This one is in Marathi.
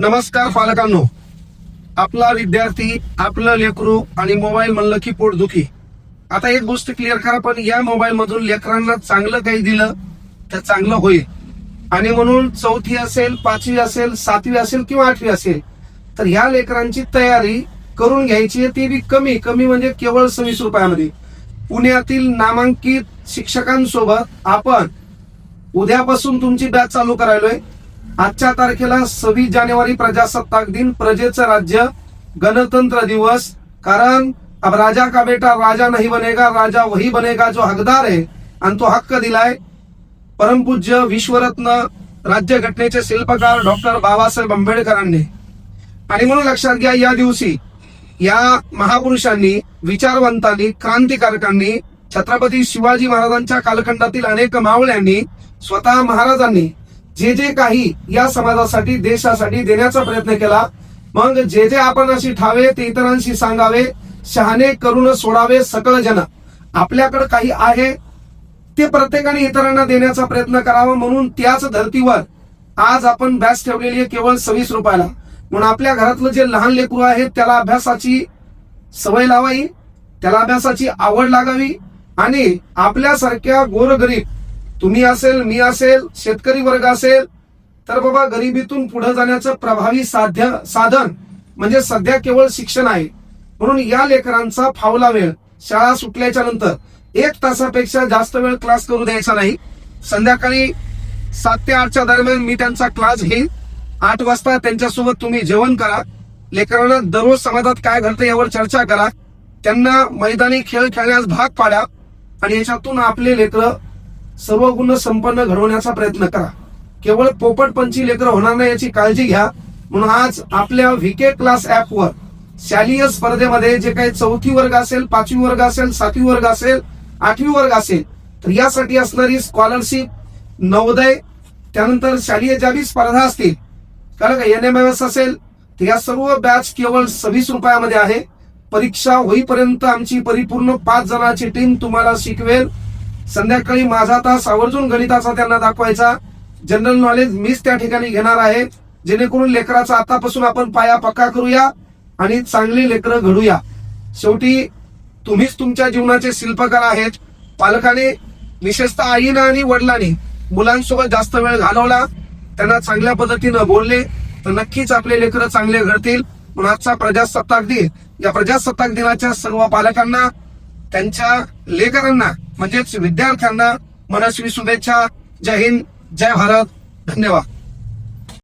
नमस्कार पालकांनो. आपला विद्यार्थी आपलं लेकरू आणि मोबाईल म्हणलं की पोटदुखी आता एक गोष्ट क्लिअर करा पण या मोबाईल मधून लेकरांना चांगलं काही दिलं तर चांगलं होईल. आणि म्हणून चौथी असेल पाचवी असेल सातवी असेल किंवा आठवी असेल तर ह्या लेकरांची तयारी करून घ्यायची आहे. ती बी कमी कमी म्हणजे केवळ सव्वीस रुपयामध्ये. पुण्यातील नामांकित शिक्षकांसोबत आपण उद्यापासून तुमची बॅच चालू करायलोय. आजच्या तारखेला सव्वीस जानेवारी प्रजासत्ताक दिन प्रजेचं राज्य गणतंत्र दिवस. कारण अब राजा का बेटा राजा नहीं बनेगा राजा वही बनेगा जो हकदार आहे आणि तो हक्क दिलाय. परमपूज्य विश्वरत्न राज्यघटनेचे शिल्पकार डॉक्टर बाबासाहेब आंबेडकरांनी. आणि म्हणून लक्षात घ्या या दिवशी या महापुरुषांनी विचारवंतांनी क्रांतिकारकांनी छत्रपती शिवाजी महाराजांच्या कालखंडातील अनेक मावळ्यांनी स्वतः महाराजांनी जे जे काही या समाजासाठी देशासाठी देण्याचा प्रयत्न केला मग जे जे आपण अशी ठावे ते इतरांशी सांगावे शहाणे करून सोडावे सकळ जन आपल्याकडे काही आहे ते प्रत्येकाने इतरांना देण्याचा प्रयत्न करावा म्हणून त्याच धर्तीवर आज आपण बॅच ठेवलेली आहे केवळ सव्वीस रुपयाला. म्हणून आपल्या घरातलं जे लहान लेकरू आहे त्याला अभ्यासाची सवय लावावी त्याला अभ्यासाची आवड लागावी आणि आपल्यासारख्या गोरगरीब तुम्ही असेल मी असेल शेतकरी वर्ग असेल तर बाबा गरिबीतून पुढे जाण्याचं प्रभावी साध्य साधन म्हणजे सध्या केवळ शिक्षण आहे. म्हणून या लेकरांचा फावला वेळ शाळा सुटल्याच्या नंतर एक तासापेक्षा जास्त वेळ क्लास करू द्यायचा नाही. संध्याकाळी सात ते आठच्या दरम्यान मी त्यांचा क्लास घेईन. आठ वाजता त्यांच्यासोबत तुम्ही जेवण करा. लेकरांना दररोज समाजात काय घडतं यावर चर्चा करा. त्यांना मैदानी खेळ खेळण्यास भाग पाडा. आणि याच्यातून आपले लेकरं सर्व गुण संपन्न घडवण्याचा प्रयत्न करा. केवळ पोपटपंची लेकर होणार नाही याची काळजी घ्या. म्हणून आज आपल्या व्हीके क्लास ऍपवर शालेय स्पर्धेमध्ये जे काही चौथी वर्ग असेल पाचवी वर्ग असेल सातवी वर्ग असेल आठवी वर्ग असेल तर यासाठी असणारी स्कॉलरशिप नवोदय त्यानंतर शालेय ज्या बी स्पर्धा असतील कारण एन एम एस असेल तर या सर्व बॅच केवळ सव्वीस रुपयामध्ये आहे. परीक्षा होईपर्यंत आमची परिपूर्ण पाच जणांची टीम तुम्हाला शिकवेल. संध्याकाळी माझा तास आवर्जून गणिताचा त्यांना दाखवायचा. जनरल नॉलेज मीच त्या ठिकाणी घेणार आहे. जेणेकरून लेकराचा आतापासून आपण पाया पक्का करूया आणि चांगली लेकरं घडूया. शेवटी तुम्हीच तुमच्या जीवनाचे शिल्पकार आहेत. पालकाने विशेषतः आईनं आणि वडिलांनी मुलांसोबत जास्त वेळ घालवला. त्यांना चांगल्या पद्धतीनं बोलले तर नक्कीच आपले लेकरं चांगले घडतील. पण आजचा प्रजासत्ताक दिन या प्रजासत्ताक दिनाच्या सर्व पालकांना त्यांच्या लेकरांना म्हणजेच विद्यार्थ्यांना मनस्वी शुभेच्छा. जय हिंद जय भारत. धन्यवाद.